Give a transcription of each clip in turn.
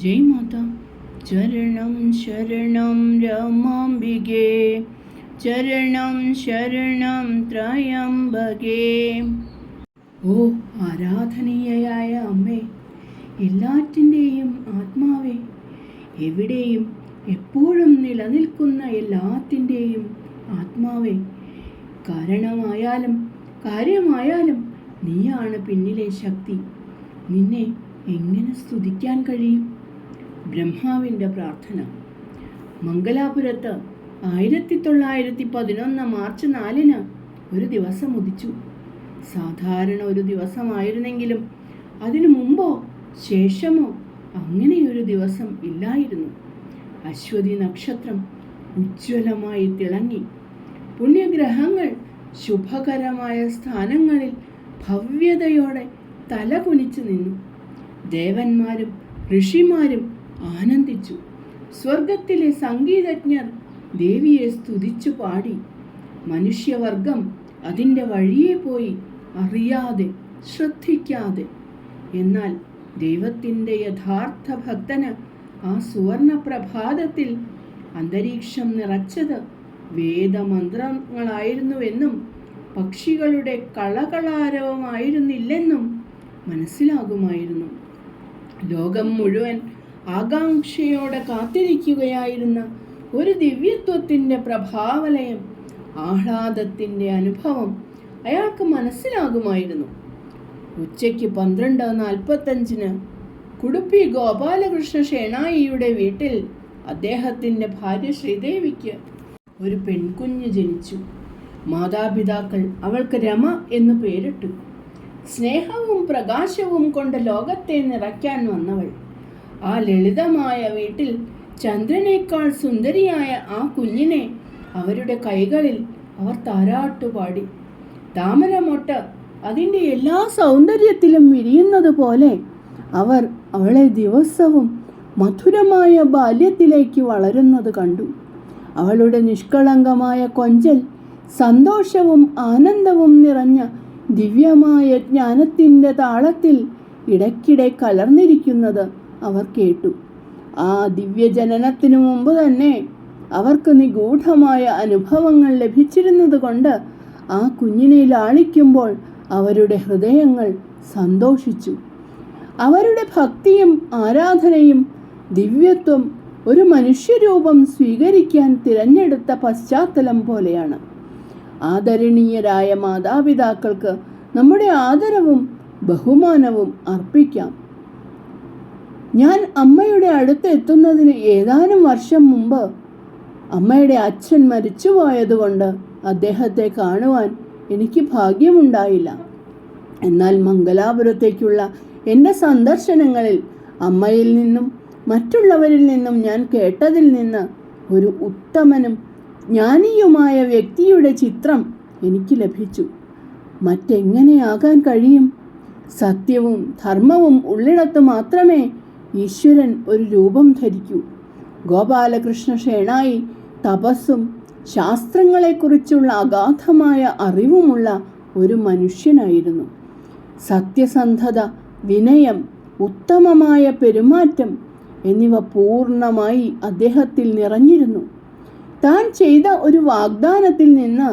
ജയ് മാത. ചരണം ശരണം രമാംബികേ. ചരണം ശരണം ത്രയംബകേ. ഓ ആരാധനീയയായ അമ്മേ എല്ലാറ്റിന്റെയും ആത്മാവേ എവിടെയും എപ്പോഴും നിലനിൽക്കുന്ന എല്ലാത്തിന്റെയും ആത്മാവേ കാരണമായാലും കാര്യമായാലും നീയാണ് പിന്നിലെ ശക്തി. നിന്നെ എങ്ങനെ സ്തുതിക്കാൻ കഴിയും? ബ്രഹ്മാവിന്റെ പ്രാർത്ഥന. മംഗലാപുരത്ത് ആയിരത്തി തൊള്ളായിരത്തി പതിനൊന്ന് മാർച്ച് നാലിന് ഒരു ദിവസം ഉദിച്ചു. സാധാരണ ഒരു ദിവസമായിരുന്നെങ്കിലും അതിനു മുമ്പോ ശേഷമോ അങ്ങനെയൊരു ദിവസം ഇല്ലായിരുന്നു. അശ്വതി നക്ഷത്രം ഉജ്ജ്വലമായി തിളങ്ങി. പുണ്യഗ്രഹങ്ങൾ ശുഭകരമായ സ്ഥാനങ്ങളിൽ ഭവ്യതയോടെ തല കുനിച്ചു നിന്നു. ദേവന്മാരും ഋഷിമാരും ആനന്ദിച്ചു. സ്വർഗത്തിലെ സംഗീതജ്ഞർ ദേവിയെ സ്തുതിച്ചു പാടി. മനുഷ്യവർഗം അതിന്റെ വഴിയെ പോയി അറിയാതെ ശ്രദ്ധിക്കാതെ. എന്നാൽ ദൈവത്തിന്റെ യഥാർത്ഥ ഭക്തന് ആ സുവർണ പ്രഭാതത്തിൽ അന്തരീക്ഷം നിറച്ചത് വേദമന്ത്രങ്ങളായിരുന്നുവെന്നും പക്ഷികളുടെ കളകളാരവമായിരുന്നില്ലെന്നും മനസ്സിലാകുമായിരുന്നു. ലോകം മുഴുവൻ ആകാംക്ഷയോടെ കാത്തിരിക്കുകയായിരുന്ന ഒരു ദിവ്യത്വത്തിന്റെ പ്രഭാവലയം ആഹ്ലാദത്തിന്റെ അനുഭവം അയാൾക്ക് മനസ്സിലാകുമായിരുന്നു. ഉച്ചയ്ക്ക് പന്ത്രണ്ട് നാൽപ്പത്തഞ്ചിന് കുടുപ്പി ഗോപാലകൃഷ്ണ ഷേണായിയുടെ വീട്ടിൽ അദ്ദേഹത്തിന്റെ ഭാര്യ ശ്രീദേവിക്ക് ഒരു പെൺകുഞ്ഞ് ജനിച്ചു. മാതാപിതാക്കൾ അവൾക്ക് രമ എന്ന് പേരിട്ടു. സ്നേഹവും പ്രകാശവും കൊണ്ട് ലോകത്തെ നിറയ്ക്കാൻ വന്നവൾ. ആ ലളിതമായ വീട്ടിൽ ചന്ദ്രനേക്കാൾ സുന്ദരിയായ ആ കുഞ്ഞിനെ അവരുടെ കൈകളിൽ അവർ താരാട്ടുപാടി താമരമൊട്ട് അതിന്റെ എല്ലാ സൗന്ദര്യത്തിലും വിരിയുന്നത് പോലെ അവർ അവളെ ദിവസവും മധുരമായ ബാല്യത്തിലേക്ക് വളരുന്നത് കണ്ടു. അവളുടെ നിഷ്കളങ്കമായ കൊഞ്ചൽ സന്തോഷവും ആനന്ദവും നിറഞ്ഞ ദിവ്യമായ ജ്ഞാനത്തിന്റെ താളത്തിൽ ഇടയ്ക്കിടെ കലർന്നിരിക്കുന്നത് അവർ കേട്ടു. ആ ദിവ്യജനനത്തിനു മുമ്പ് തന്നെ അവർക്ക് നിഗൂഢമായ അനുഭവങ്ങൾ ലഭിച്ചിരുന്നത് കൊണ്ട് ആ കുഞ്ഞിനെ ലാളിക്കുമ്പോൾ അവരുടെ ഹൃദയങ്ങൾ സന്തോഷിച്ചു. അവരുടെ ഭക്തിയും ആരാധനയും ദിവ്യത്വം ഒരു മനുഷ്യരൂപം സ്വീകരിക്കാൻ തിരഞ്ഞെടുത്ത പശ്ചാത്തലം പോലെയാണ്. ആദരണീയരായ മാതാപിതാക്കൾക്ക് നമ്മുടെ ആദരവും ബഹുമാനവും അർപ്പിക്കാം. ഞാൻ അമ്മയുടെ അടുത്ത് എത്തുന്നതിന് ഏതാനും വർഷം മുമ്പ് അമ്മയുടെ അച്ഛൻ മരിച്ചുപോയതുകൊണ്ട് അദ്ദേഹത്തെ കാണുവാൻ എനിക്ക് ഭാഗ്യമുണ്ടായില്ല. എന്നാൽ മംഗലാപുരത്തേക്കുള്ള എന്റെ സന്ദർശനങ്ങളിൽ അമ്മയിൽ നിന്നും മറ്റുള്ളവരിൽ നിന്നും ഞാൻ കേട്ടതിൽ നിന്ന് ഒരു ഉത്തമനും ജ്ഞാനിയുമായ വ്യക്തിയുടെ ചിത്രം എനിക്ക് ലഭിച്ചു. മറ്റെങ്ങനെയാകാൻ കഴിയും? സത്യവും ധർമ്മവും ഉള്ളിടത്ത് മാത്രമേ ഈശ്വരൻ ഒരു രൂപം ധരിക്കൂ. ഗോപാലകൃഷ്ണ ഷേണായി തപസ്സും ശാസ്ത്രങ്ങളെക്കുറിച്ചുള്ള അഗാധമായ അറിവുമുള്ള ഒരു മനുഷ്യനായിരുന്നു. സത്യസന്ധത വിനയം ഉത്തമമായ പെരുമാറ്റം എന്നിവ പൂർണമായി അദ്ദേഹത്തിൽ നിറഞ്ഞിരുന്നു. താൻ ചെയ്ത ഒരു വാഗ്ദാനത്തിൽ നിന്ന്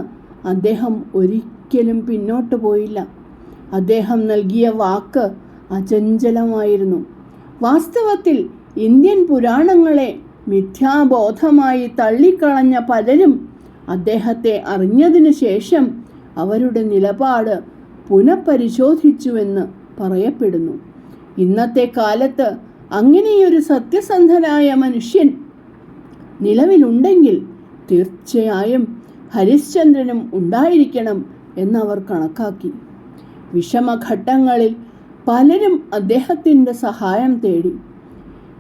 അദ്ദേഹം ഒരിക്കലും പിന്നോട്ട് പോയില്ല. അദ്ദേഹം നൽകിയ വാക്ക് അചഞ്ചലമായിരുന്നു. വാസ്തവത്തിൽ ഇന്ത്യൻ പുരാണങ്ങളെ മിഥ്യാബോധമായി തള്ളിക്കളഞ്ഞ പലരും അദ്ദേഹത്തെ അറിഞ്ഞതിനു ശേഷം അവരുടെ നിലപാട് പുനഃപരിശോധിച്ചുവെന്ന് പറയപ്പെടുന്നു. ഇന്നത്തെ കാലത്ത് അങ്ങനെയൊരു സത്യസന്ധനായ മനുഷ്യൻ നിലവിലുണ്ടെങ്കിൽ തീർച്ചയായും ഹരിശ്ചന്ദ്രനും ഉണ്ടായിരിക്കണം എന്നവർ കണക്കാക്കി. വിഷമഘട്ടങ്ങളിൽ പലരും അദ്ദേഹത്തിന്റെ സഹായം തേടി.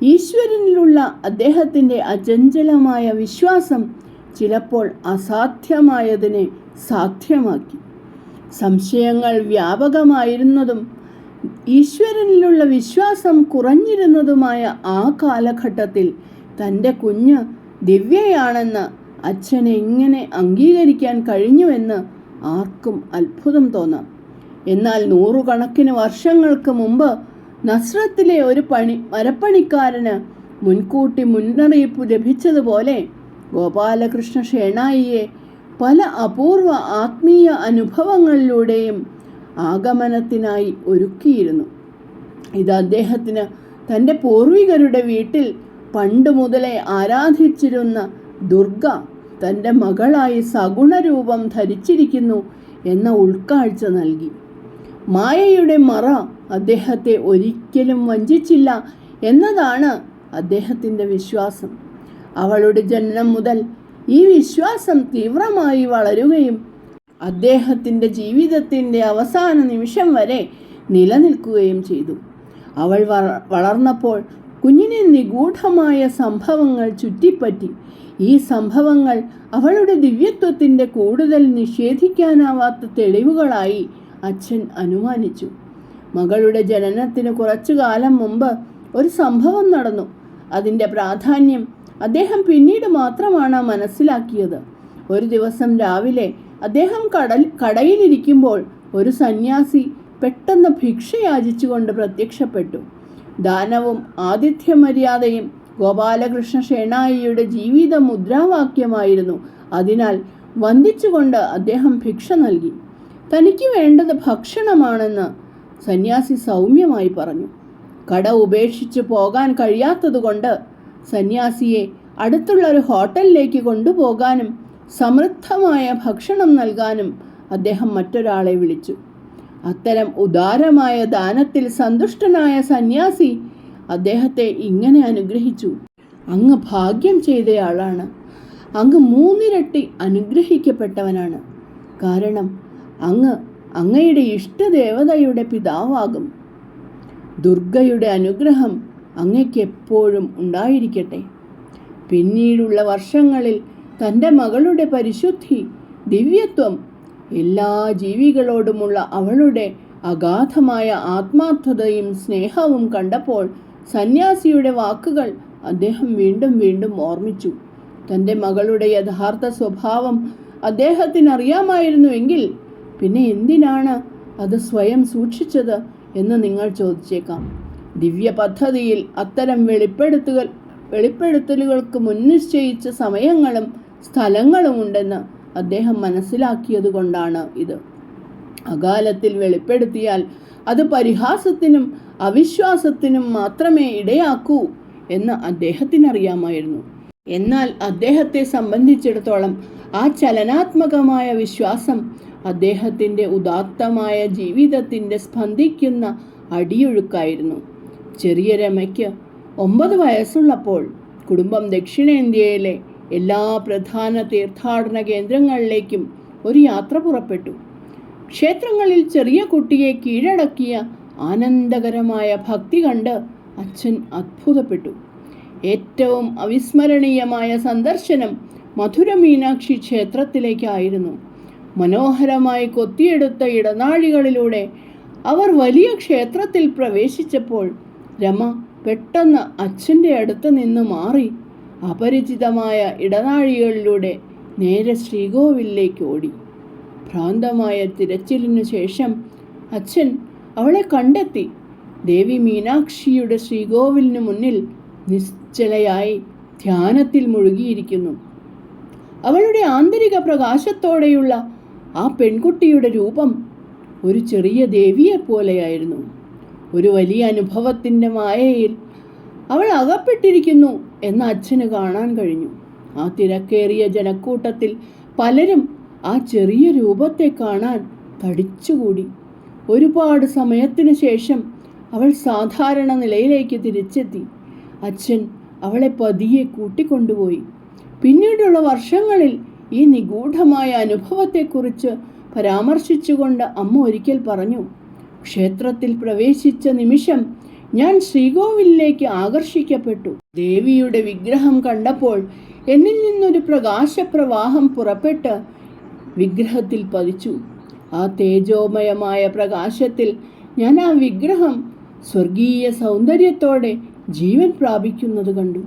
ഈശ്വരനിലുള്ള അദ്ദേഹത്തിന്റെ അചഞ്ചലമായ വിശ്വാസം ചിലപ്പോൾ അസാധ്യമായതിനെ സാധ്യമാക്കി. സംശയങ്ങൾ വ്യാപകമായിരുന്നതും ഈശ്വരനിലുള്ള വിശ്വാസം കുറഞ്ഞിരുന്നതുമായ ആ കാലഘട്ടത്തിൽ തന്റെ കുഞ്ഞ് ദിവ്യയാണെന്ന് അച്ഛനെ ഇങ്ങനെ അംഗീകരിക്കാൻ കഴിഞ്ഞുവെന്ന് ആർക്കും അത്ഭുതം തോന്നാം. എന്നാൽ നൂറുകണക്കിന് വർഷങ്ങൾക്ക് മുമ്പ് നസ്രത്തിലെ ഒരു പണി മരപ്പണിക്കാരന് മുൻകൂട്ടി മുന്നറിയിപ്പ് ലഭിച്ചതുപോലെ ഗോപാലകൃഷ്ണ ഷേണായിയെ പല അപൂർവ ആത്മീയ അനുഭവങ്ങളിലൂടെയും ആഗമനത്തിനായി ഒരുക്കിയിരുന്നു. ഇത് അദ്ദേഹത്തിന് തന്റെ പൂർവികരുടെ വീട്ടിൽ പണ്ട് മുതലേ ആരാധിച്ചിരുന്ന ദുർഗ തന്റെ മകളായി സഗുണരൂപം ധരിച്ചിരിക്കുന്നു എന്ന ഉൾക്കാഴ്ച നൽകി. മായയുടെ മറ അദ്ദേഹത്തെ ഒരിക്കലും വഞ്ചിച്ചില്ല എന്നതാണ് അദ്ദേഹത്തിന്റെ വിശ്വാസം. അവളുടെ ജനനം മുതൽ ഈ വിശ്വാസം തീവ്രമായി വളരുകയും അദ്ദേഹത്തിന്റെ ജീവിതത്തിന്റെ അവസാന നിമിഷം വരെ നിലനിൽക്കുകയും ചെയ്തു. അവൾ വള- വളർന്നപ്പോൾ കുഞ്ഞിനെ നിഗൂഢമായ സംഭവങ്ങൾ ചുറ്റിപ്പറ്റി. ഈ സംഭവങ്ങൾ അവളുടെ ദിവ്യത്വത്തിന്റെ കൂടുതൽ നിഷേധിക്കാനാവാത്ത തെളിവുകളായി അച്ഛൻ അനുമാനിച്ചു. മകളുടെ ജനനത്തിന് കുറച്ചു കാലം മുമ്പ് ഒരു സംഭവം നടന്നു. അതിന്റെ പ്രാധാന്യം അദ്ദേഹം പിന്നീട് മാത്രമാണ് മനസ്സിലാക്കിയത്. ഒരു ദിവസം രാവിലെ അദ്ദേഹം കടൽ കടയിലിരിക്കുമ്പോൾ ഒരു സന്യാസി പെട്ടെന്ന് ഭിക്ഷയാചിച്ചുകൊണ്ട് പ്രത്യക്ഷപ്പെട്ടു. ദാനവും ആതിഥ്യമര്യാദയും ഗോപാലകൃഷ്ണ ഷേണായിയുടെ ജീവിത മുദ്രാവാക്യമായിരുന്നു അതിനാൽ വന്ദിച്ചുകൊണ്ട് അദ്ദേഹം ഭിക്ഷ നൽകി. തനിക്ക് വേണ്ടത് ഭക്ഷണമാണെന്ന് സന്യാസി സൗമ്യമായി പറഞ്ഞു. കട ഉപേക്ഷിച്ച് പോകാൻ കഴിയാത്തതുകൊണ്ട് സന്യാസിയെ അടുത്തുള്ള ഒരു ഹോട്ടലിലേക്ക് കൊണ്ടുപോകാനും സമൃദ്ധമായ ഭക്ഷണം നൽകാനും അദ്ദേഹം മറ്റൊരാളെ വിളിച്ചു. അത്തരം ഉദാരമായ ദാനത്തിൽ സന്തുഷ്ടനായ സന്യാസി അദ്ദേഹത്തെ ഇങ്ങനെ അനുഗ്രഹിച്ചു. അങ്ങ് ഭാഗ്യം ചെയ്തയാളാണ്. അങ്ങ് മൂന്നിരട്ടി അനുഗ്രഹിക്കപ്പെട്ടവനാണ്. കാരണം അങ്ങ് അങ്ങയുടെ ഇഷ്ടദേവതയുടെ പിതാവാകും. ദുർഗയുടെ അനുഗ്രഹം അങ്ങയ്ക്ക് എപ്പോഴും ഉണ്ടായിരിക്കട്ടെ. പിന്നീടുള്ള വർഷങ്ങളിൽ തന്റെ മകളുടെ പരിശുദ്ധി ദിവ്യത്വം എല്ലാ ജീവികളോടുമുള്ള അവളുടെ അഗാധമായ ആത്മാർത്ഥതയും സ്നേഹവും കണ്ടപ്പോൾ സന്യാസിയുടെ വാക്കുകൾ അദ്ദേഹം വീണ്ടും വീണ്ടും ഓർമ്മിച്ചു. തന്റെ മകളുടെ യഥാർത്ഥ സ്വഭാവം അദ്ദേഹത്തിന് അറിയാമായിരുന്നുവെങ്കിൽ പിന്നെ എന്തിനാണ് അത് സ്വയം സൂക്ഷിച്ചത് എന്ന് നിങ്ങൾ ചോദിച്ചേക്കാം. ദിവ്യ പദ്ധതിയിൽ അത്തരം വെളിപ്പെടുത്തുകൾ വെളിപ്പെടുത്തലുകൾക്ക് മുൻനിശ്ചയിച്ച സമയങ്ങളും സ്ഥലങ്ങളും ഉണ്ടെന്ന് അദ്ദേഹം മനസ്സിലാക്കിയതുകൊണ്ടാണ് ഇത്. അകാലത്തിൽ വെളിപ്പെടുത്തിയാൽ അത് പരിഹാസത്തിനും അവിശ്വാസത്തിനും മാത്രമേ ഇടയാക്കൂ എന്ന് അദ്ദേഹത്തിനറിയാമായിരുന്നു. എന്നാൽ അദ്ദേഹത്തെ സംബന്ധിച്ചിടത്തോളം ആ ചലനാത്മകമായ വിശ്വാസം അദ്ദേഹത്തിന്റെ ഉദാത്തമായ ജീവിതത്തിന്റെ സ്പന്ദിക്കുന്ന അടിയൊഴുക്കായിരുന്നു. ചെറിയ രമയ്ക്ക് ഒമ്പത് വയസ്സുള്ളപ്പോൾ കുടുംബം ദക്ഷിണേന്ത്യയിലെ എല്ലാ പ്രധാന തീർത്ഥാടന കേന്ദ്രങ്ങളിലേക്കും ഒരു യാത്ര പുറപ്പെട്ടു. ക്ഷേത്രങ്ങളിൽ ചെറിയ കുട്ടിയെ കീഴടക്കിയ ആനന്ദകരമായ ഭക്തി കണ്ട് അച്ഛൻ അത്ഭുതപ്പെട്ടു. ഏറ്റവും അവിസ്മരണീയമായ സന്ദർശനം മധുര മീനാക്ഷി ക്ഷേത്രത്തിലേക്കായിരുന്നു. മനോഹരമായി കൊത്തിയെടുത്ത ഇടനാഴികളിലൂടെ അവർ വലിയ ക്ഷേത്രത്തിൽ പ്രവേശിച്ചപ്പോൾ രമ പെട്ടെന്ന് അച്ഛന്റെ അടുത്ത് നിന്ന് മാറി അപരിചിതമായ ഇടനാഴികളിലൂടെ നേരെ ശ്രീകോവിലേക്ക് ഓടി. ഭ്രാന്തമായ തിരച്ചിലിനു ശേഷം അച്ഛൻ അവളെ കണ്ടെത്തി. ദേവി മീനാക്ഷിയുടെ ശ്രീകോവിലിന് മുന്നിൽ നിശ്ചലയായി ധ്യാനത്തിൽ മുഴുകിയിരിക്കുന്നു. അവളുടെ ആന്തരിക പ്രകാശത്തോടെയുള്ള ആ പെൺകുട്ടിയുടെ രൂപം ഒരു ചെറിയ ദേവിയെ പോലെയായിരുന്നു. ഒരു വലിയ അനുഭവത്തിന്റെ മായയിൽ അവൾ അകപ്പെട്ടിരിക്കുന്നു എന്ന് അച്ഛന് കാണാൻ കഴിഞ്ഞു. ആ തിരക്കേറിയ ജനക്കൂട്ടത്തിൽ പലരും ആ ചെറിയ രൂപത്തെ കാണാൻ തടിച്ചുകൂടി. ഒരുപാട് സമയത്തിന് ശേഷം അവൾ സാധാരണ നിലയിലേക്ക് തിരിച്ചെത്തി. അച്ഛൻ അവളെ പതിയെ കൂട്ടിക്കൊണ്ടുപോയി. പിന്നീടുള്ള വർഷങ്ങളിൽ ഈ നിഗൂഢമായ അനുഭവത്തെക്കുറിച്ച് പരാമർശിച്ചുകൊണ്ട് അമ്മ ഒരിക്കൽ പറഞ്ഞു ക്ഷേത്രത്തിൽ പ്രവേശിച്ച നിമിഷം ഞാൻ ശ്രീകോവിലേക്ക് ആകർഷിക്കപ്പെട്ടു. ദേവിയുടെ വിഗ്രഹം കണ്ടപ്പോൾ എന്നിൽ നിന്നൊരു പ്രകാശപ്രവാഹം പുറപ്പെട്ട് വിഗ്രഹത്തിൽ പതിച്ചു. ആ തേജോമയമായ പ്രകാശത്തിൽ ഞാൻ ആ വിഗ്രഹം സ്വർഗീയ സൗന്ദര്യത്തോടെ ജീവൻ പ്രാപിക്കുന്നത് കണ്ടു.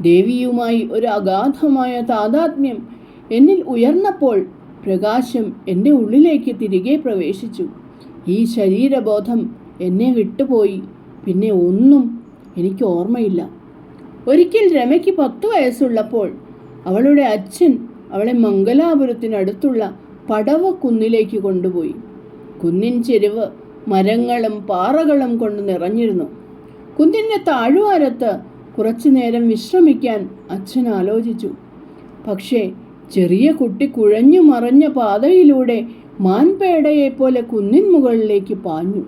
ദേവിയുമായി ഒരു അഗാധമായ താതാത്മ്യം എന്നിൽ ഉയർന്നപ്പോൾ പ്രകാശം എന്റെ ഉള്ളിലേക്ക് തിരികെ പ്രവേശിച്ചു. ഈ ശരീരബോധം എന്നെ വിട്ടുപോയി. പിന്നെ ഒന്നും എനിക്ക് ഓർമ്മയില്ല. ഒരിക്കൽ രമയ്ക്ക് പത്ത് വയസ്സുള്ളപ്പോൾ അവളുടെ അച്ഛൻ അവളെ മംഗലാപുരത്തിനടുത്തുള്ള പടവ കുന്നിലേക്ക് കൊണ്ടുപോയി. കുന്നിൻ ചെരുവ് മരങ്ങളും പാറകളും കൊണ്ട് നിറഞ്ഞിരുന്നു. കുന്നിന്റെ താഴ്വാരത്ത് കുറച്ചു നേരം വിശ്രമിക്കാൻ അച്ഛൻ ആലോചിച്ചു. പക്ഷേ ചെറിയ കുട്ടി കുഴഞ്ഞു മറഞ്ഞ പാതയിലൂടെ മാൻപേടയെപ്പോലെ കുന്നിൻ മുകളിലേക്ക് പാഞ്ഞു.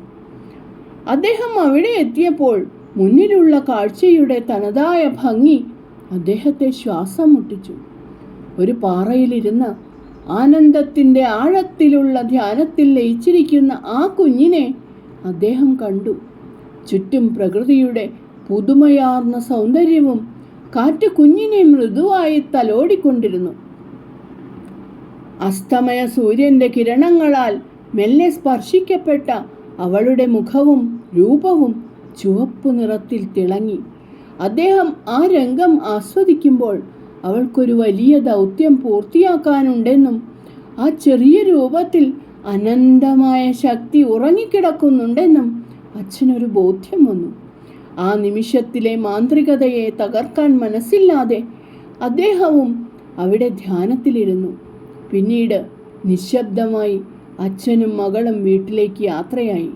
അദ്ദേഹം അവിടെ എത്തിയപ്പോൾ മുന്നിലുള്ള കാഴ്ചയുടെ തനതായ ഭംഗി അദ്ദേഹത്തെ ശ്വാസം മുട്ടിച്ചു ഒരു പാറയിലിരുന്ന് ആനന്ദത്തിന്റെ ആഴത്തിലുള്ള ധ്യാനത്തിൽ ലയിച്ചിരിക്കുന്ന ആ കുഞ്ഞിനെ അദ്ദേഹം കണ്ടു. ചുറ്റും പ്രകൃതിയുടെ പുതുമയാർന്ന സൗന്ദര്യവും കാറ്റ് കുഞ്ഞിനെ മൃദുവായി തലോടിക്കൊണ്ടിരുന്നു. അസ്തമയ സൂര്യന്റെ കിരണങ്ങളാൽ മെല്ലെ സ്പർശിക്കപ്പെട്ട അവളുടെ മുഖവും രൂപവും ചുവപ്പ് നിറത്തിൽ തിളങ്ങി. അദ്ദേഹം ആ രംഗം ആസ്വദിക്കുമ്പോൾ അവൾക്കൊരു വലിയ ദൗത്യം പൂർത്തിയാക്കാനുണ്ടെന്നും ആ ചെറിയ രൂപത്തിൽ അനന്തമായ ശക്തി ഉറങ്ങിക്കിടക്കുന്നുണ്ടെന്നും അച്ഛനൊരു ബോധ്യം വന്നു. ആ നിമിഷത്തിലെ മാന്ത്രികതയെ തകർക്കാൻ മനസ്സില്ലാതെ അദ്ദേഹവും അവിടെ ധ്യാനത്തിലിരുന്നു. പിന്നീട് നിശബ്ദമായി അച്ഛനും മകളും വീട്ടിലേക്ക് യാത്രയായി.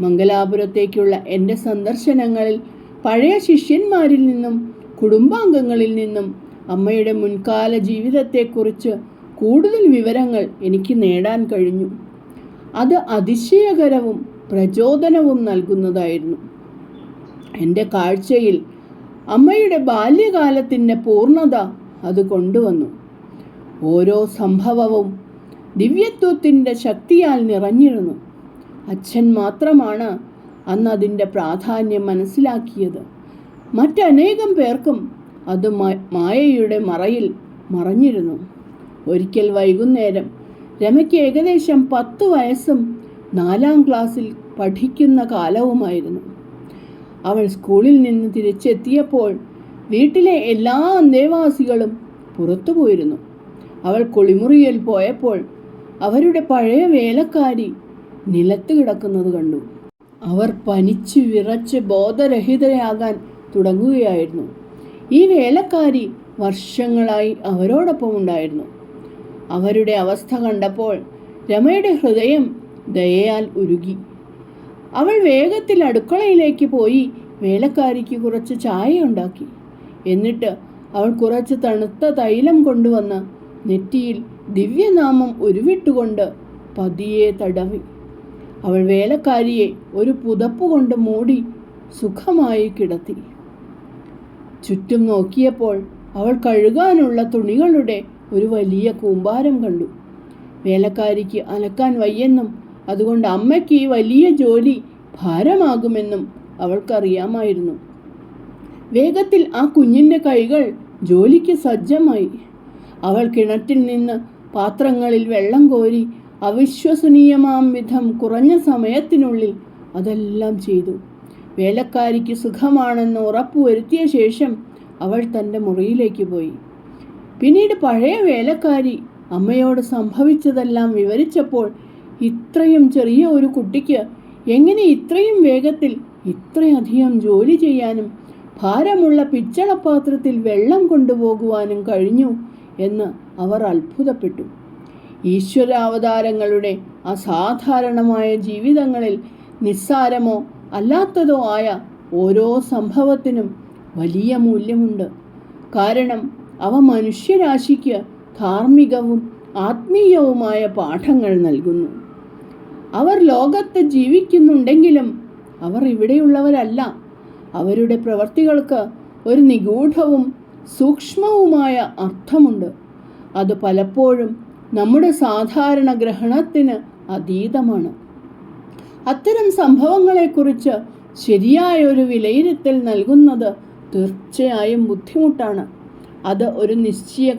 മംഗലാപുരത്തേക്കുള്ള എന്റെ സന്ദർശനങ്ങളിൽ പഴയ ശിഷ്യന്മാരിൽ നിന്നും കുടുംബാംഗങ്ങളിൽ നിന്നും അമ്മയുടെ മുൻകാല ജീവിതത്തെക്കുറിച്ച് കൂടുതൽ വിവരങ്ങൾ എനിക്ക് നേടാൻ കഴിഞ്ഞു. അത് അതിശയകരവും പ്രചോദനവും നൽകുന്നതായിരുന്നു. എന്റെ കാഴ്ചയിൽ അമ്മയുടെ ബാല്യകാലത്തിന്റെ പൂർണത അത് കൊണ്ടുവന്നു. ഓരോ സംഭവവും ദിവ്യത്വത്തിന്റെ ശക്തിയാൽ നിറഞ്ഞിരുന്നു. അച്ഛൻ മാത്രമാണ് അന്ന് അതിന്റെ പ്രാധാന്യം മനസ്സിലാക്കിയത്. മറ്റനേകം പേർക്കും അത് മായയുടെ മറയിൽ മറഞ്ഞിരുന്നു. ഒരിക്കൽ വൈകുന്നേരം രമയ്ക്ക് ഏകദേശം പത്ത് വയസ്സും നാലാം ക്ലാസ്സിൽ പഠിക്കുന്ന കാലവുമായിരുന്നു. അവൾ സ്കൂളിൽ നിന്ന് തിരിച്ചെത്തിയപ്പോൾ വീട്ടിലെ എല്ലാ അന്തേവാസികളും പുറത്തു പോയിരുന്നു അവൾ കുളിമുറിയിൽ പോയപ്പോൾ അവരുടെ പഴയ വേലക്കാരി നിലത്ത് കിടക്കുന്നത് കണ്ടു. അവർ പനിച്ച് വിറച്ച് ബോധരഹിതരാകാൻ തുടങ്ങുകയായിരുന്നു. ഈ വേലക്കാരി വർഷങ്ങളായി അവരോടൊപ്പം ഉണ്ടായിരുന്നു. അവരുടെ അവസ്ഥ കണ്ടപ്പോൾ രമയുടെ ഹൃദയം ദയയാൽ ഉരുകി. അവൾ വേഗത്തിൽ അടുക്കളയിലേക്ക് പോയി വേലക്കാരിക്ക് കുറച്ച് ചായ ഉണ്ടാക്കി. എന്നിട്ട് അവൾ കുറച്ച് തണുത്ത തൈലം കൊണ്ടുവന്ന് നെറ്റിയിൽ ദിവ്യനാമം ഉരുവിട്ടുകൊണ്ട് പതിയെ തടവി. അവൾ വേലക്കാരിയെ ഒരു പുതപ്പ് കൊണ്ട് മൂടി സുഖമായി കിടത്തി. ചുറ്റും നോക്കിയപ്പോൾ അവൾ കഴുകാനുള്ള തുണികളുടെ ഒരു വലിയ കൂമ്പാരം കണ്ടു. വേലക്കാരിക്ക് അലക്കാൻ വയ്യെന്നും അതുകൊണ്ട് അമ്മയ്ക്ക് ഈ വലിയ ജോലി ഭാരമാകുമെന്നും അവൾക്കറിയാമായിരുന്നു. വേഗത്തിൽ ആ കുഞ്ഞിന്റെ കൈകൾ ജോലിക്ക് സജ്ജമായി. അവൾ കിണറ്റിൽ നിന്ന് പാത്രങ്ങളിൽ വെള്ളം കോരി അവിശ്വസനീയമാം വിധം കുറഞ്ഞ സമയത്തിനുള്ളിൽ അതെല്ലാം ചെയ്തു. വേലക്കാരിക്ക് സുഖമാണെന്ന് ഉറപ്പുവരുത്തിയ ശേഷം അവൾ തന്റെ മുറിയിലേക്ക് പോയി. പിന്നീട് പഴയ വേലക്കാരി അമ്മയോട് സംഭവിച്ചതെല്ലാം വിവരിച്ചപ്പോൾ ഇത്രയും ചെറിയ ഒരു കുട്ടിക്ക് എങ്ങനെ ഇത്രയും വേഗത്തിൽ ഇത്രയധികം ജോലി ചെയ്യാനും ഭാരമുള്ള പിച്ചളപാത്രത്തിൽ വെള്ളം കൊണ്ടുപോകുവാനും കഴിഞ്ഞു? എന്ന് അവർ അത്ഭുതപ്പെട്ടു. ഈശ്വരാവതാരങ്ങളുടെ അസാധാരണമായ ജീവിതങ്ങളിൽ നിസ്സാരമോ അല്ലാത്തതോ ആയ ഓരോ സംഭവത്തിനും വലിയ മൂല്യമുണ്ട്. കാരണം അവ മനുഷ്യരാശിക്ക് ധാർമ്മികവും ആത്മീയവുമായ പാഠങ്ങൾ നൽകുന്നു. അവർ ലോകത്ത് ജീവിക്കുന്നുണ്ടെങ്കിലും അവർ ഇവിടെയുള്ളവരല്ല. അവരുടെ പ്രവർത്തികൾക്ക് ഒരു നിഗൂഢവും സൂക്ഷ്മവുമായ അർത്ഥമുണ്ട്. അത് പലപ്പോഴും നമ്മുടെ സാധാരണ ഗ്രഹണത്തിന് അതീതമാണ്. അത്തരം സംഭവങ്ങളെക്കുറിച്ച് ശരിയായ ഒരു വിലയിരുത്തൽ നൽകുന്നത് തീർച്ചയായും ബുദ്ധിമുട്ടാണ്. അത് ഒരു നിശ്ചയ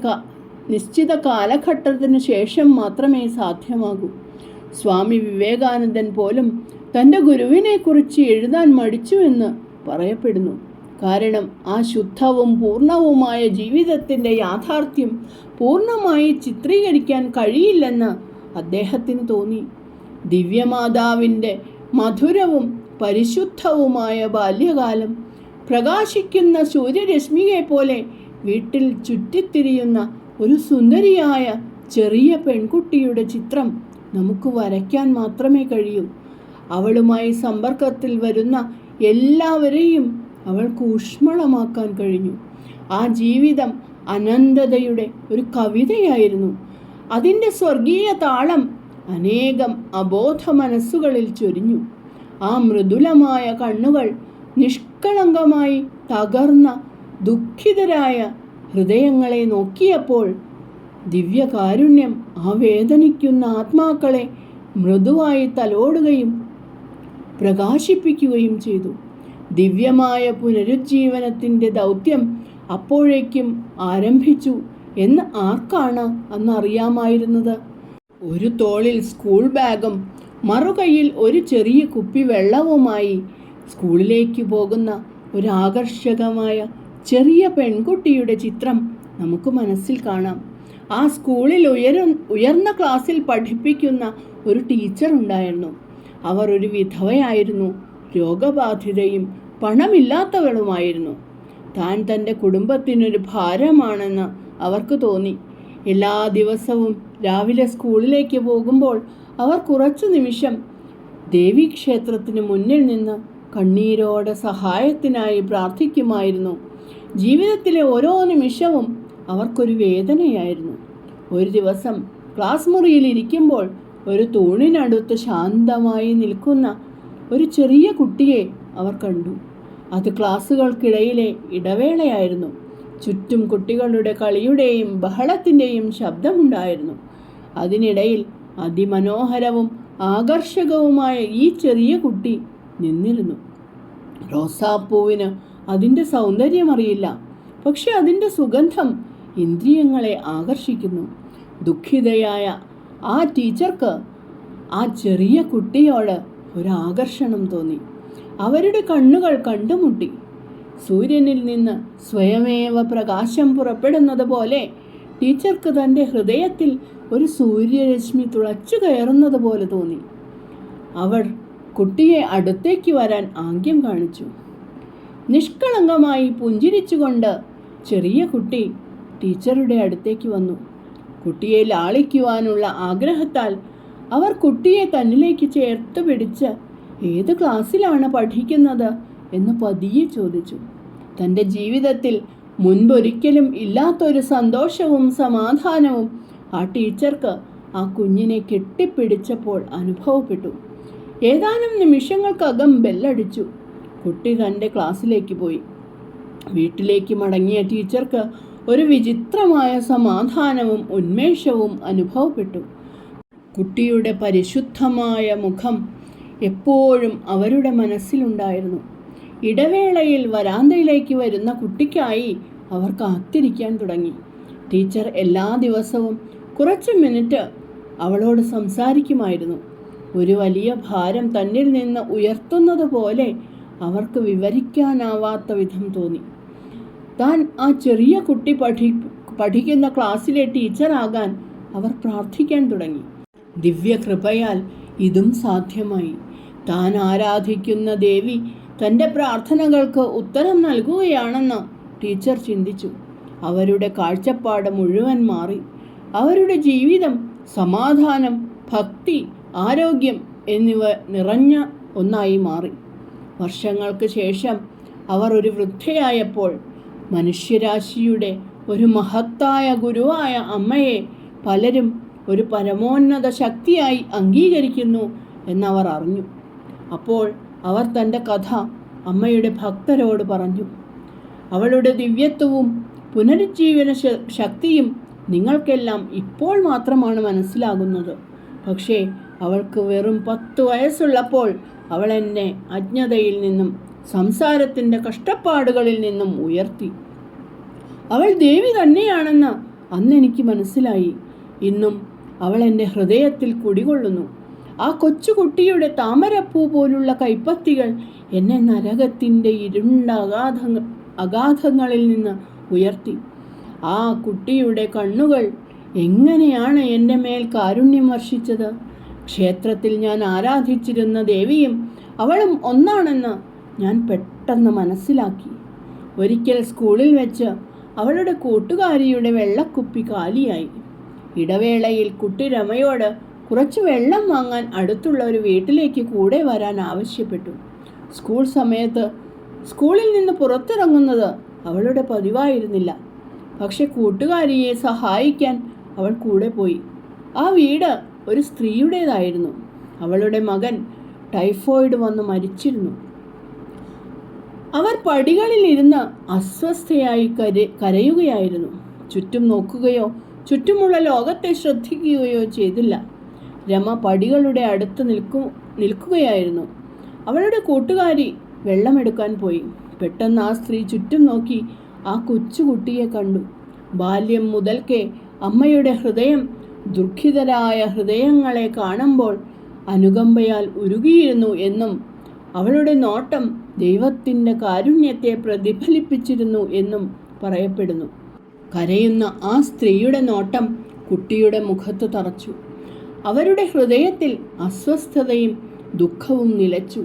നിശ്ചിത കാലഘട്ടത്തിന് ശേഷം മാത്രമേ സാധ്യമാകൂ. സ്വാമി വിവേകാനന്ദൻ പോലും തന്റെ ഗുരുവിനെക്കുറിച്ച് എഴുതാൻ മടിച്ചുവെന്ന് പറയപ്പെടുന്നു. കാരണം ആ ശുദ്ധവും പൂർണവുമായ ജീവിതത്തിന്റെ യാഥാർത്ഥ്യം പൂർണമായി ചിത്രീകരിക്കാൻ കഴിയില്ലെന്ന് അദ്ദേഹത്തിന് തോന്നി. ദിവ്യമാതാവിന്റെ മധുരവും പരിശുദ്ധവുമായ ബാല്യകാലം പ്രകാശിക്കുന്ന സൂര്യരശ്മിയെ പോലെ വീട്ടിൽ ചുറ്റിത്തിരിയുന്ന ഒരു സുന്ദരിയായ ചെറിയ പെൺകുട്ടിയുടെ ചിത്രം നമുക്ക് വരയ്ക്കാൻ മാത്രമേ കഴിയൂ. അവളുമായി സമ്പർക്കത്തിൽ വരുന്ന എല്ലാവരെയും അവൾക്ക് ഊഷ്മളമാക്കാൻ കഴിഞ്ഞു. ആ ജീവിതം അനന്തതയുടെ ഒരു കവിതയായിരുന്നു. അതിന്റെ സ്വർഗീയ താളം അനേകം അബോധ മനസ്സുകളിൽ ചൊരിഞ്ഞു. ആ മൃദുലമായ കണ്ണുകൾ നിഷ്കളങ്കമായി തകർന്ന ദുഃഖിതരായ ഹൃദയങ്ങളെ നോക്കിയപ്പോൾ ദിവ്യകാരുണ്യം ആ വേദനിക്കുന്ന ആത്മാക്കളെ മൃദുവായി തലോടുകയും പ്രകാശിപ്പിക്കുകയും ചെയ്തു. ദിവ്യമായ പുനരുജ്ജീവനത്തിന്റെ ദൗത്യം അപ്പോഴേക്കും ആരംഭിച്ചു എന്ന് ആർക്കാണ് അന്ന് അറിയാമായിരുന്നത്? ഒരു തോളിൽ സ്കൂൾ ബാഗും മറുകൈയിൽ ഒരു ചെറിയ കുപ്പി വെള്ളവുമായി സ്കൂളിലേക്ക് പോകുന്ന ഒരു ആകർഷകമായ ചെറിയ പെൺകുട്ടിയുടെ ചിത്രം നമുക്ക് മനസ്സിൽ കാണാം. ആ സ്കൂളിൽ ഉയര ഉയർന്ന ക്ലാസ്സിൽ പഠിപ്പിക്കുന്ന ഒരു ടീച്ചർ ഉണ്ടായിരുന്നു. അവർ ഒരു വിധവയായിരുന്നു. രോഗബാധിതയും പണമില്ലാത്തവളുമായിരുന്നു. താൻ തന്റെ കുടുംബത്തിനൊരു ഭാരമാണെന്ന് അവർക്ക് തോന്നി. എല്ലാ ദിവസവും രാവിലെ സ്കൂളിലേക്ക് പോകുമ്പോൾ അവർ കുറച്ചു നിമിഷം ദേവീക്ഷേത്രത്തിന് മുന്നിൽ നിന്ന് കണ്ണീരോടെ സഹായത്തിനായി പ്രാർത്ഥിക്കുമായിരുന്നു. ജീവിതത്തിലെ ഓരോ നിമിഷവും അവർക്കൊരു വേദനയായിരുന്നു. ഒരു ദിവസം ക്ലാസ് മുറിയിൽ ഇരിക്കുമ്പോൾ ഒരു തൂണിനടുത്ത് ശാന്തമായി നിൽക്കുന്ന ഒരു ചെറിയ കുട്ടിയെ അവർ കണ്ടു. അത് ക്ലാസ്സുകൾക്കിടയിലെ ഇടവേളയായിരുന്നു. ചുറ്റും കുട്ടികളുടെ കളിയുടെയും ബഹളത്തിന്റെയും ശബ്ദമുണ്ടായിരുന്നു. അതിനിടയിൽ അതിമനോഹരവും ആകർഷകവുമായ ഈ ചെറിയ കുട്ടി നിന്നിരുന്നു. റോസാപ്പൂവിന് അതിന്റെ സൗന്ദര്യമറിയില്ല പക്ഷെ അതിന്റെ സുഗന്ധം ഇന്ദ്രിയങ്ങളെ ആകർഷിക്കുന്നു. ദുഃഖിതയായ ആ ടീച്ചർക്ക് ആ ചെറിയ കുട്ടിയോട് ഒരാകർഷണം തോന്നി. അവരുടെ കണ്ണുകൾ കണ്ടുമുട്ടി. സൂര്യനിൽ നിന്ന് സ്വയമേവ പ്രകാശം പുറപ്പെടുന്നത് പോലെ ടീച്ചർക്ക് തന്റെ ഹൃദയത്തിൽ ഒരു സൂര്യരശ്മി തുളച്ചു കയറുന്നത് പോലെ തോന്നി. അവൾ കുട്ടിയെ അടുത്തേക്ക് വരാൻ ആംഗ്യം കാണിച്ചു. നിഷ്കളങ്കമായി പുഞ്ചിരിച്ചുകൊണ്ട് ചെറിയ കുട്ടി ടീച്ചറുടെ അടുത്തേക്ക് വന്നു. കുട്ടിയെ ലാളിക്കുവാനുള്ള ആഗ്രഹത്താൽ അവർ കുട്ടിയെ തന്നിലേക്ക് ചേർത്ത് പിടിച്ച് ഏത് ക്ലാസ്സിലാണ് പഠിക്കുന്നത്? എന്ന് പതിയെ ചോദിച്ചു. തന്റെ ജീവിതത്തിൽ മുൻപൊരിക്കലും ഇല്ലാത്തൊരു സന്തോഷവും സമാധാനവും ആ ടീച്ചർക്ക് ആ കുഞ്ഞിനെ കെട്ടിപ്പിടിച്ചപ്പോൾ അനുഭവപ്പെട്ടു. ഏതാനും നിമിഷങ്ങൾക്കകം ബെല്ലടിച്ചു. കുട്ടി തന്റെ ക്ലാസ്സിലേക്ക് പോയി. വീട്ടിലേക്ക് മടങ്ങിയ ടീച്ചർക്ക് ഒരു വിചിത്രമായ സമാധാനവും ഉന്മേഷവും അനുഭവപ്പെട്ടു. കുട്ടിയുടെ പരിശുദ്ധമായ മുഖം എപ്പോഴും അവരുടെ മനസ്സിലുണ്ടായിരുന്നു. ഇടവേളയിൽ വരാന്തയിലേക്ക് വരുന്ന കുട്ടിക്കായി അവർ കാത്തിരിക്കാൻ തുടങ്ങി. ടീച്ചർ എല്ലാ ദിവസവും കുറച്ച് മിനിറ്റ് അവളോട് സംസാരിക്കുമായിരുന്നു. ഒരു വലിയ ഭാരം തന്നിൽ നിന്ന് ഉയർത്തുന്നത് പോലെ അവർക്ക് വിവരിക്കാനാവാത്ത വിധം തോന്നി. താൻ ആ ചെറിയ കുട്ടി പഠി പഠിക്കുന്ന ക്ലാസ്സിലെ ടീച്ചറാകാൻ അവർ പ്രാർത്ഥിക്കാൻ തുടങ്ങി. ദിവ്യകൃപയാൽ ഇതും സാധ്യമായി. താൻ ആരാധിക്കുന്ന ദേവി തന്റെ പ്രാർത്ഥനകൾക്ക് ഉത്തരം നൽകുകയാണെന്ന് ടീച്ചർ ചിന്തിച്ചു. അവരുടെ കാഴ്ചപ്പാട് മുഴുവൻ മാറി. അവരുടെ ജീവിതം സമാധാനം ഭക്തി ആരോഗ്യം എന്നിവ നിറഞ്ഞ ഒന്നായി മാറി. വർഷങ്ങൾക്ക് ശേഷം അവർ ഒരു വൃദ്ധയായപ്പോൾ മനുഷ്യരാശിയുടെ ഒരു മഹത്തായ ഗുരുവായ അമ്മയെ പലരും ഒരു പരമോന്നത ശക്തിയായി അംഗീകരിക്കുന്നു എന്നവർ അറിഞ്ഞു. അപ്പോൾ അവർ തന്റെ കഥ അമ്മയുടെ ഭക്തരോട് പറഞ്ഞു. അവളുടെ ദിവ്യത്വവും പുനരുജ്ജീവന ശക്തിയും നിങ്ങൾക്കെല്ലാം ഇപ്പോൾ മാത്രമാണ് മനസ്സിലാകുന്നത്. പക്ഷേ അവൾക്ക് വെറും പത്ത് വയസ്സുള്ളപ്പോൾ അവൾ എന്നെ അജ്ഞതയിൽ നിന്നും സംസാരത്തിന്റെ കഷ്ടപ്പാടുകളിൽ നിന്നും ഉയർത്തി. അവൾ ദേവി തന്നെയാണെന്ന് അന്നെനിക്ക് മനസ്സിലായി. ഇന്നും അവൾ എന്റെ ഹൃദയത്തിൽ കുടികൊള്ളുന്നു. ആ കൊച്ചുകുട്ടിയുടെ താമരപ്പൂ പോലുള്ള കൈപ്പത്തികൾ എന്നെ നരകത്തിന്റെ ഇരുണ്ട അഗാധ അഗാധങ്ങളിൽ നിന്ന് ഉയർത്തി. ആ കുട്ടിയുടെ കണ്ണുകൾ എങ്ങനെയാണ് എന്റെ മേൽ കാരുണ്യം വർഷിച്ചത്? ക്ഷേത്രത്തിൽ ഞാൻ ആരാധിച്ചിരുന്ന ദേവിയും അവളും ഒന്നാണെന്ന് ഞാൻ പെട്ടെന്ന് മനസ്സിലാക്കി. ഒരിക്കൽ സ്കൂളിൽ വെച്ച് അവളുടെ കൂട്ടുകാരിയുടെ വെള്ളക്കുപ്പി കാലിയായി. ഇടവേളയിൽ കുട്ടി രമയോട് കുറച്ച് വെള്ളം വാങ്ങാൻ അടുത്തുള്ള ഒരു വീട്ടിലേക്ക് കൂടെ വരാൻ ആവശ്യപ്പെട്ടു. സ്കൂൾ സമയത്ത് സ്കൂളിൽ നിന്ന് പുറത്തിറങ്ങുന്നത് അവളുടെ പതിവായിരുന്നില്ല. പക്ഷെ കൂട്ടുകാരിയെ സഹായിക്കാൻ അവൾ കൂടെ പോയി. ആ വീട് ഒരു സ്ത്രീയുടേതായിരുന്നു. അവളുടെ മകൻ ടൈഫോയിഡ് വന്ന് മരിച്ചിരുന്നു. അവർ പടികളിലിരുന്ന് അസ്വസ്ഥയായി കര കരയുകയായിരുന്നു. ചുറ്റും നോക്കുകയോ ചുറ്റുമുള്ള ലോകത്തെ ശ്രദ്ധിക്കുകയോ ചെയ്തില്ല. രമ പടികളുടെ അടുത്ത് നിൽക്കു നിൽക്കുകയായിരുന്നു. അവളുടെ കൂട്ടുകാരി വെള്ളമെടുക്കാൻ പോയി. പെട്ടെന്ന് ആ സ്ത്രീ ചുറ്റും നോക്കി ആ കൊച്ചുകുട്ടിയെ കണ്ടു. ബാല്യം മുതൽക്കേ അമ്മയുടെ ഹൃദയം ദുഃഖിതരായ ഹൃദയങ്ങളെ കാണുമ്പോൾ അനുകമ്പയാൽ ഉരുകിയിരുന്നു എന്നും അവളുടെ നോട്ടം ദൈവത്തിന്റെ കാരുണ്യത്തെ പ്രതിഫലിപ്പിച്ചിരുന്നു എന്നും പറയപ്പെടുന്നു. കരയുന്ന ആ സ്ത്രീയുടെ നോട്ടം കുട്ടിയുടെ മുഖത്ത് തറച്ചു. അവരുടെ ഹൃദയത്തിൽ അസ്വസ്ഥതയും ദുഃഖവും നിലച്ചു.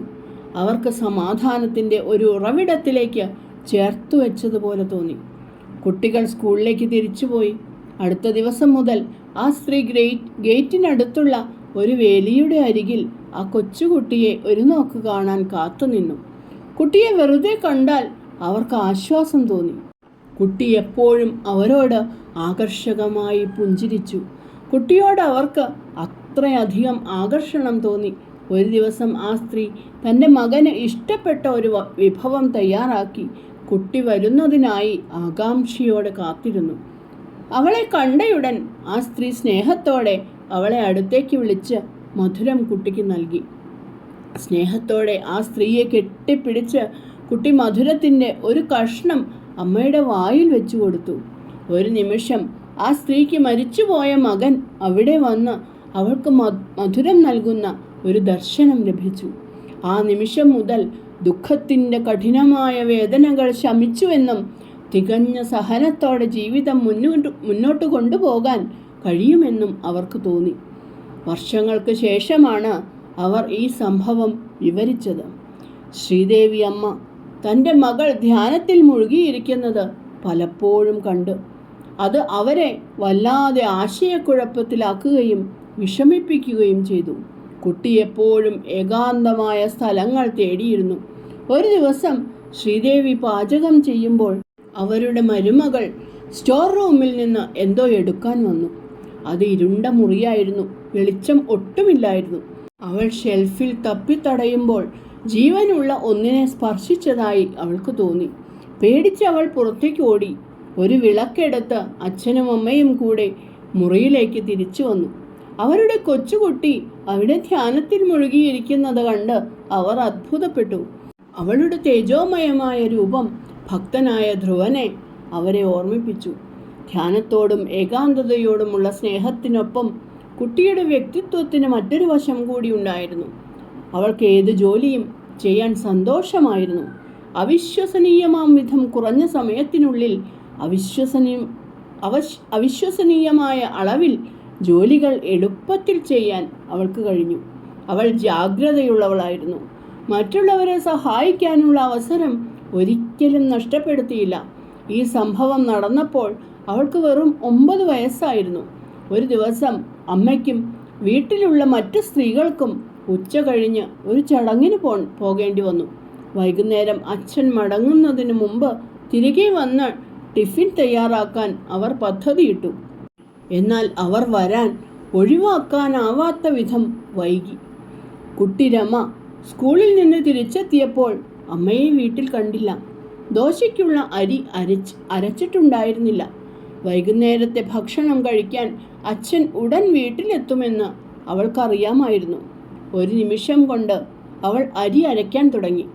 അവർക്ക് സമാധാനത്തിന്റെ ഒരു ഉറവിടത്തിലേക്ക് ചേർത്തു വെച്ചതുപോലെ തോന്നി. കുട്ടികൾ സ്കൂളിലേക്ക് തിരിച്ചുപോയി. അടുത്ത ദിവസം മുതൽ ആ സ്ത്രീ ഗ്രേറ്റ് ഗേറ്റിനടുത്തുള്ള ഒരു വേലിയുടെ അരികിൽ ആ കൊച്ചുകുട്ടിയെ ഒരു നോക്ക് കാണാൻ കാത്തുനിന്നു കുട്ടിയെ വെറുതെ കണ്ടാൽ അവർക്ക് ആശ്വാസം തോന്നി. കുട്ടി എപ്പോഴും അവരോട് ആകർഷകമായി പുഞ്ചിരിച്ചു. കുട്ടിയോട് അവർക്ക് അത്രയധികം ആകർഷണം തോന്നി. ഒരു ദിവസം ആ സ്ത്രീ തന്റെ മകന് ഇഷ്ടപ്പെട്ട ഒരു വിഭവം തയ്യാറാക്കി കുട്ടി വരുന്നതിനായി ആകാംക്ഷയോടെ കാത്തിരുന്നു. അവളെ കണ്ടയുടൻ ആ സ്ത്രീ സ്നേഹത്തോടെ അവളെ അടുത്തേക്ക് വിളിച്ച് മധുരം കുട്ടിക്ക് നൽകി. സ്നേഹത്തോടെ ആ സ്ത്രീയെ കെട്ടിപ്പിടിച്ച് കുട്ടി മധുരത്തിന്റെ ഒരു കഷ്ണം അമ്മയുടെ വായിൽ വെച്ചു കൊടുത്തു. ഒരു നിമിഷം ആ സ്ത്രീക്ക് മരിച്ചുപോയ മകൻ അവിടെ വന്ന് അവൾക്ക് മധുരം നൽകുന്ന ഒരു ദർശനം ലഭിച്ചു. ആ നിമിഷം മുതൽ ദുഃഖത്തിന്റെ കഠിനമായ വേദനകൾ ശമിച്ചുവെന്നും തികഞ്ഞ സഹനത്തോടെ ജീവിതം മുന്നോട്ട് മുന്നോട്ട് കൊണ്ടുപോകാൻ കഴിയുമെന്നും അവർക്ക് തോന്നി. വർഷങ്ങൾക്ക് ശേഷമാണ് അവർ ഈ സംഭവം വിവരിച്ചത്. ശ്രീദേവി അമ്മ തന്റെ മകൾ ധ്യാനത്തിൽ മുഴുകിയിരിക്കുന്നത് പലപ്പോഴും കണ്ടു അത് അവരെ വല്ലാതെ ആശയക്കുഴപ്പത്തിലാക്കുകയും വിഷമിപ്പിക്കുകയും ചെയ്തു. കുട്ടി എപ്പോഴും ഏകാന്തമായ സ്ഥലങ്ങൾ തേടിയിരുന്നു. ഒരു ദിവസം ശ്രീദേവി പാചകം ചെയ്യുമ്പോൾ അവരുടെ മരുമകൾ സ്റ്റോർ റൂമിൽ നിന്ന് എന്തോ എടുക്കാൻ വന്നു. അത് ഇരുണ്ട മുറിയായിരുന്നു. വെളിച്ചം ഒട്ടുമില്ലായിരുന്നു. അവൾ ഷെൽഫിൽ തപ്പിത്തടയുമ്പോൾ ജീവനുള്ള ഒന്നിനെ സ്പർശിച്ചതായി അവൾക്ക് തോന്നി. പേടിച്ച് അവൾ പുറത്തേക്ക് ഓടി. ഒരു വിളക്കെടുത്ത് അച്ഛനും അമ്മയും കൂടെ മുറിയിലേക്ക് തിരിച്ചു വന്നു. അവരുടെ കൊച്ചുകുട്ടി അവിടെ ധ്യാനത്തിൽ മുഴുകിയിരിക്കുന്നത് കണ്ട് അവർ അത്ഭുതപ്പെട്ടു. അവളുടെ തേജോമയമായ രൂപം ഭക്തനായ ധ്രുവനെ അവരെ ഓർമ്മിപ്പിച്ചു. ധ്യാനത്തോടും ഏകാന്തതയോടുമുള്ള സ്നേഹത്തിനൊപ്പം കുട്ടിയുടെ വ്യക്തിത്വത്തിന് മറ്റൊരു വശം കൂടി ഉണ്ടായിരുന്നു. അവൾക്ക് ഏത് ജോലിയും ചെയ്യാൻ സന്തോഷമായിരുന്നു. അവിശ്വസനീയമാം വിധം കുറഞ്ഞ സമയത്തിനുള്ളിൽ അവിശ്വസനീയം അവശ് അവിശ്വസനീയമായ അളവിൽ ജോലികൾ എളുപ്പത്തിൽ ചെയ്യാൻ അവൾക്ക് കഴിഞ്ഞു. അവൾ ജാഗ്രതയുള്ളവളായിരുന്നു. മറ്റുള്ളവരെ സഹായിക്കാനുള്ള അവസരം ഒരിക്കലും നഷ്ടപ്പെടുത്തിയില്ല. ഈ സംഭവം നടന്നപ്പോൾ അവൾക്ക് വെറും ഒമ്പത് വയസ്സായിരുന്നു. ഒരു ദിവസം അമ്മയ്ക്കും വീട്ടിലുള്ള മറ്റു സ്ത്രീകൾക്കും ഉച്ച കഴിഞ്ഞ് ഒരു ചടങ്ങിന് പോ പോകേണ്ടി വന്നു. വൈകുന്നേരം അച്ഛൻ മടങ്ങുന്നതിന് മുമ്പ് തിരികെ വന്ന് ടിഫിൻ തയ്യാറാക്കാൻ അവർ പദ്ധതിയിട്ടു. എന്നാൽ അവർ വരാൻ ഒഴിവാക്കാനാവാത്ത വിധം വൈകി. കുട്ടി രമ സ്കൂളിൽ നിന്ന് തിരിച്ചെത്തിയപ്പോൾ അമ്മയെ വീട്ടിൽ കണ്ടില്ല. ദോശയ്ക്കുള്ള അരി അരച്ച് അരച്ചിട്ടുണ്ടായിരുന്നില്ല. വൈകുന്നേരത്തെ ഭക്ഷണം കഴിക്കാൻ അച്ഛൻ ഉടൻ വീട്ടിലെത്തുമെന്ന് അവൾക്കറിയാമായിരുന്നു. ഒരു നിമിഷം കൊണ്ട് അവൾ അരി അരയ്ക്കാൻ തുടങ്ങി.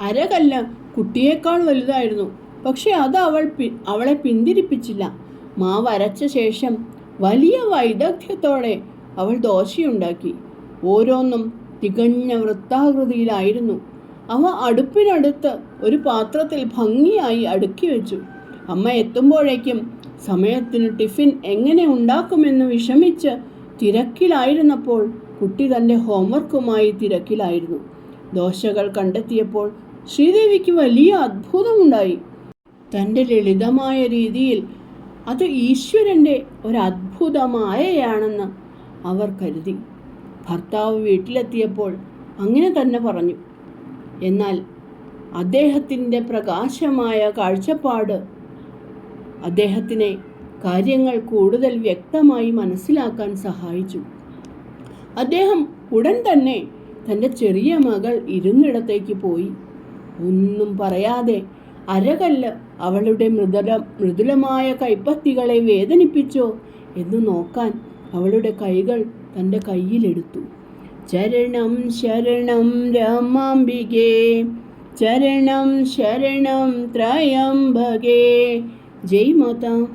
അരകല്ല് കുട്ടിയേക്കാൾ വലുതായിരുന്നു. പക്ഷെ അത് അവൾ പി- അവളെ പിന്തിരിപ്പിച്ചില്ല. മാവ് അരച്ച ശേഷം വലിയ വൈദഗ്ധ്യത്തോടെ അവൾ ദോശയുണ്ടാക്കി. ഓരോന്നും തികഞ്ഞ വൃത്താകൃതിയിലായിരുന്നു. അവ അടുപ്പിനടുത്ത് ഒരു പാത്രത്തിൽ ഭംഗിയായി അടുക്കി വെച്ചു. അമ്മ എത്തുമ്പോഴേക്കും സമയത്തിന് ടിഫിൻ എങ്ങനെ ഉണ്ടാക്കുമെന്ന് വിഷമിച്ച് തിരക്കിലായിരുന്നപ്പോൾ കുട്ടി തന്റെ ഹോംവർക്കുമായി തിരക്കിലായിരുന്നു. ദോശകൾ കണ്ടെത്തിയപ്പോൾ ശ്രീദേവിക്ക് വലിയ അത്ഭുതമുണ്ടായി. തന്റെ ലളിതമായ രീതിയിൽ അത് ഈശ്വരന്റെ ഒരത്ഭുതമായയാണെന്ന് അവർ കരുതി. ഭർത്താവ് വീട്ടിലെത്തിയപ്പോൾ അങ്ങനെ തന്നെ പറഞ്ഞു. എന്നാൽ അദ്ദേഹത്തിന്റെ പ്രകാശമായ കാഴ്ചപ്പാട് അദ്ദേഹത്തിനെ കാര്യങ്ങൾ കൂടുതൽ വ്യക്തമായി മനസ്സിലാക്കാൻ സഹായിച്ചു. അദ്ദേഹം ഉടൻ തന്നെ തന്റെ ചെറിയ മകൾ ഇരുന്നിടത്തേക്ക് പോയി. ഒന്നും പറയാതെ അരകല്ല് അവളുടെ മൃദുല മൃദുലമായ കൈപ്പത്തികളെ വേദനിപ്പിച്ചോ എന്ന് നോക്കാൻ അവളുടെ കൈകൾ തന്റെ കയ്യിലെടുത്തു. ചരണം ശരണം രാമാംബികേ ചരണം ശരണം ത്രയംബകേ ജയ് മാതാ.